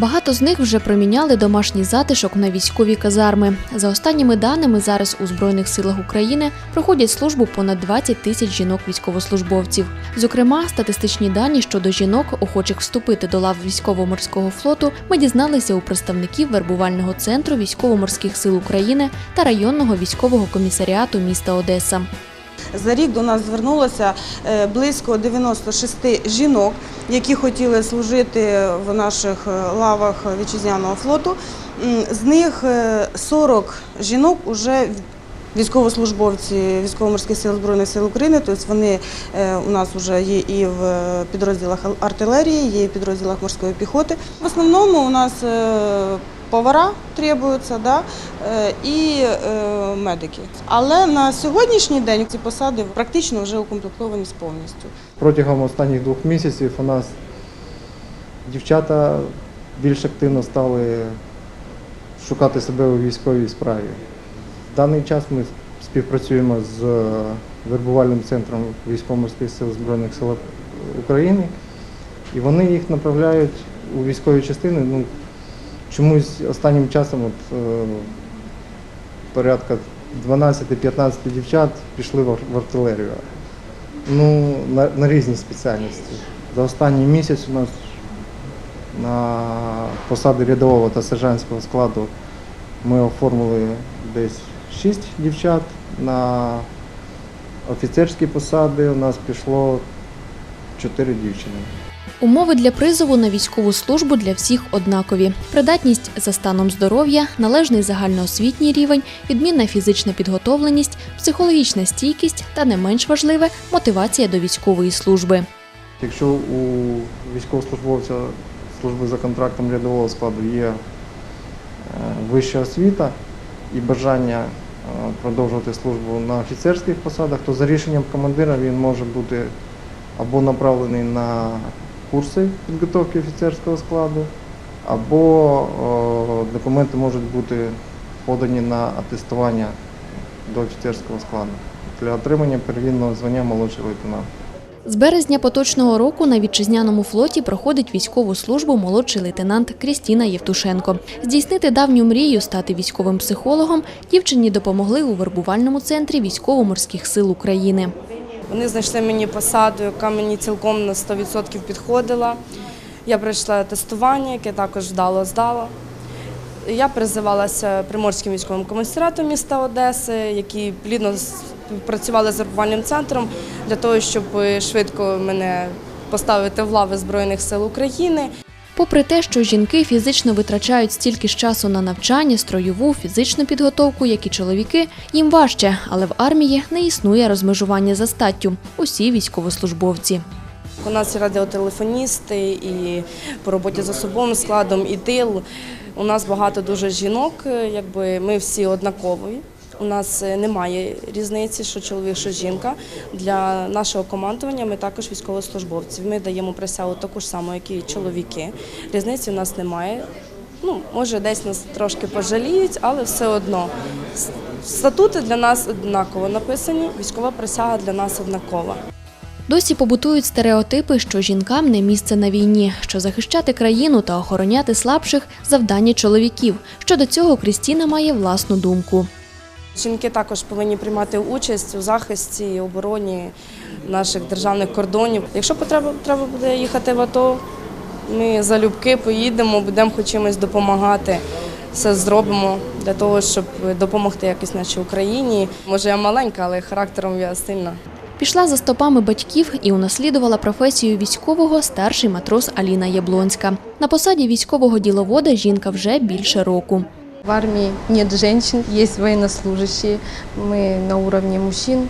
Багато з них вже проміняли домашній затишок на військові казарми. За останніми даними, зараз у Збройних силах України проходять службу понад 20 тисяч жінок-військовослужбовців. Зокрема, статистичні дані щодо жінок, охочих вступити до лав військово-морського флоту, ми дізналися у представників вербувального центру військово-морських сил України та районного військового комісаріату міста Одеса. За рік до нас звернулося е, близько 96 жінок, які хотіли служити в наших е, лавах вітчизняного флоту. З них е, 40 жінок вже військовослужбовці військово-морських сил Збройних сил України. Тобто вони е, у нас вже є і в підрозділах артилерії, є і в підрозділах морської піхоти. В основному у нас е, повара требуються, да, е, і е, медики. Але на сьогоднішній день ці посади практично вже укомплектовані повністю. Протягом останніх двох місяців у нас дівчата більш активно стали шукати себе у військовій справі. В даний час ми співпрацюємо з вербувальним центром військово-морських сил Збройних сил України, і вони їх направляють у військові частини. Ну, чомусь останнім часом от, е, порядка 12-15 дівчат пішли в ар- в артилерію. Ну, на, на різні спеціальності. За останній місяць у нас на посади рядового та сержантського складу ми оформили десь 6 дівчат. На офіцерські посади у нас пішло 4 дівчини. Умови для призову на військову службу для всіх однакові: придатність за станом здоров'я, належний загальноосвітній рівень, відмінна фізична підготовленість, психологічна стійкість та не менш важливе мотивація до військової служби. Якщо у військовослужбовця служби за контрактом рядового складу є е, вища освіта і бажання е, продовжувати службу на офіцерських посадах, то за рішенням командира він може бути або направлений на курси підготовки офіцерського складу, або о, документи можуть бути подані на атестування до офіцерського складу для отримання первинного звання молодший лейтенант. З березня поточного року на вітчизняному флоті проходить військову службу молодший лейтенант Крістіна Євтушенко. Здійснити давню мрію стати військовим психологом дівчині допомогли у вербувальному центрі військово-морських сил України. Вони знайшли мені посаду, яка мені цілком на 100% підходила. Я пройшла тестування, яке також вдало здала. Я призивалася Приморським військовим комісаріатом міста Одеси, які плідно співпрацювали з вербувальним центром для того, щоб швидко мене поставити в лави Збройних сил України. Попри те, що жінки фізично витрачають стільки ж часу на навчання, строєву, фізичну підготовку, як і чоловіки, їм важче, але в армії не існує розмежування за статтю. Усі військовослужбовці. У нас і радіотелефоністи, і по роботі з особовим складом, і тил. У нас багато дуже жінок, якби ми всі однакові. У нас е, немає різниці, що чоловік, що жінка. Для нашого командування ми також військовослужбовці. Ми даємо присягу таку ж саму, як і чоловіки. Різниці у нас немає. Ну, може, десь нас трошки пожаліють, але все одно. Статути для нас однаково написані, військова присяга для нас однакова. Досі побутують стереотипи, що жінкам не місце на війні, що захищати країну та охороняти слабших завдання чоловіків. Щодо цього Крістіна має власну думку. Жінки також повинні приймати участь у захисті і обороні наших державних кордонів. Якщо потреба треба буде їхати в АТО, ми залюбки поїдемо, будемо хоч чимось допомагати. Все зробимо для того, щоб допомогти якось нашій Україні. Може, я маленька, але характером я сильна. Пішла за стопами батьків і унаслідувала професію військового старший матрос Аліна Яблонська. На посаді військового діловода жінка вже більше року. В армии нет женщин, есть военнослужащие. Мы на уровне мужчин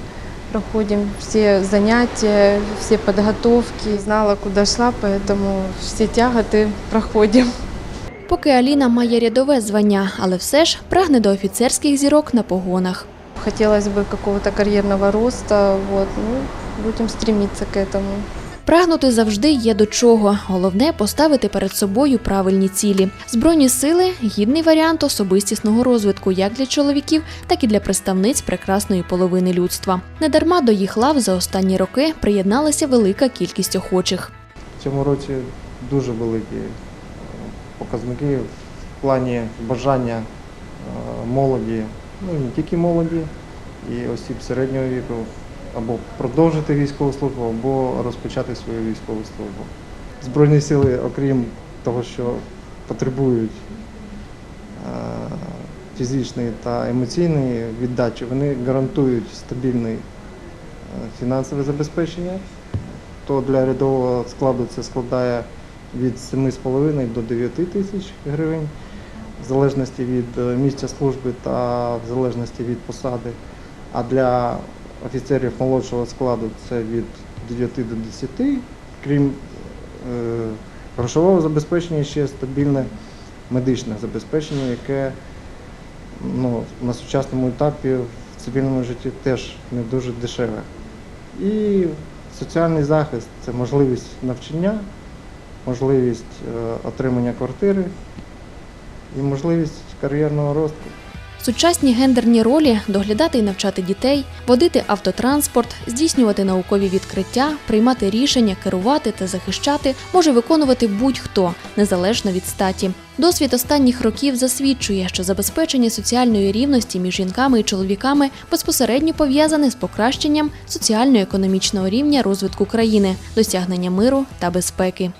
проходим все занятия, все подготовки. Знала, куда шла, поэтому все тяготы проходим. Поки Аліна має рядове звання, але все ж прагне до офіцерських зірок на погонах. Хотелось бы какого-то карьерного роста, вот, ну, будем стремиться к этому. Прагнути завжди є до чого. Головне поставити перед собою правильні цілі. Збройні сили гідний варіант особистісного розвитку як для чоловіків, так і для представниць прекрасної половини людства. Недарма до їх лав за останні роки приєдналася велика кількість охочих. В цьому році дуже великі е, показники в плані бажання е, молоді, ну не тільки молоді, і осіб середнього віку, або продовжити військову службу, або розпочати свою військову службу. Збройні сили, окрім того, що потребують е, фізичної та емоційної віддачі, вони гарантують стабільне фінансове забезпечення. То для рядового складу це складає від 7,5 до 9 тисяч гривень, в залежності від е, місця служби та в залежності від посади. А для офіцерів молодшого складу це від 9 до 10, крім е, грошового забезпечення, ще стабільне медичне забезпечення, яке ну, на сучасному етапі в цивільному житті теж не дуже дешеве. І соціальний захист це можливість навчання, можливість е, отримання квартири і можливість кар'єрного росту. Сучасні гендерні ролі доглядати і навчати дітей, водити автотранспорт, здійснювати наукові відкриття, приймати рішення, керувати та захищати може виконувати будь-хто, незалежно від статі. Досвід останніх років засвідчує, що забезпечення соціальної рівності між жінками і чоловіками безпосередньо пов'язане з покращенням соціально-економічного рівня розвитку країни, досягнення миру та безпеки.